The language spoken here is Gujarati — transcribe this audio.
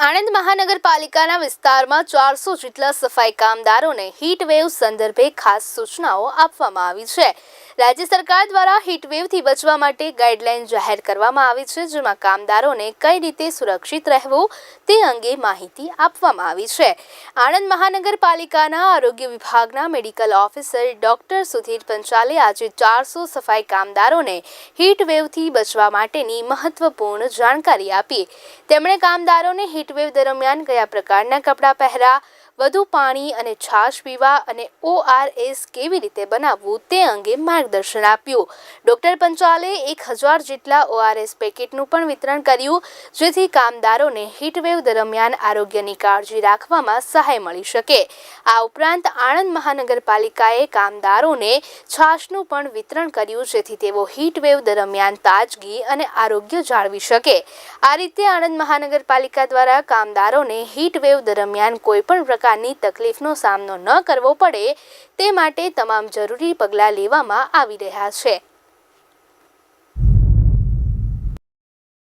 આણંદ મહાનગરપાલિકાના વિસ્તારમાં ચારસો જેટલા સફાઈ કામદારોને હીટ વેવ સંદર્ભે ખાસ સૂચનાઓ આપવામાં આવી છે. રાજ્ય સરકાર દ્વારા હીટ વેવથી બચવા માટે ગાઈડલાઈન જાહેર કરવામાં આવી છે, જેમાં કામદારોને કઈ રીતે સુરક્ષિત રહેવું તે અંગે માહિતી આપવામાં આવી છે. આણંદ મહાનગરપાલિકાના આરોગ્ય વિભાગના મેડિકલ ઓફિસર ડોક્ટર સુધીર પંચાલે આજે ચારસો સફાઈ કામદારોને હીટવેવથી બચવા માટેની મહત્વપૂર્ણ જાણકારી આપી. તેમણે કામદારોને હીટવેવ દરમિયાન કયા પ્રકારના કપડાં પહેરવા વધુ પાણી અને છાશ પીવા અને ઓઆરએસ કેવી રીતે બનાવવું તે અંગે માર્ગદર્શન આપ્યું. ડોક્ટર પંચાલે એક હજાર જેટલા ઓઆરએસ પેકેટનું પણ વિતરણ કર્યું, જેથી કામદારોને હીટવેવ દરમિયાન આરોગ્યની કાળજી રાખવામાં સહાય મળી શકે. આ ઉપરાંત આણંદ મહાનગરપાલિકાએ કામદારોને છાશનું પણ વિતરણ કર્યું, જેથી તેઓ હીટવેવ દરમિયાન તાજગી અને આરોગ્ય જાળવી શકે. આ રીતે આણંદ મહાનગરપાલિકા દ્વારા કામદારોને હીટવેવ દરમિયાન કોઈપણ પ્રકારની તકલીફનો સામનો ન કરવો પડે તે માટે તમામ જરૂરી પગલાં લેવામાં આવી રહ્યા છે.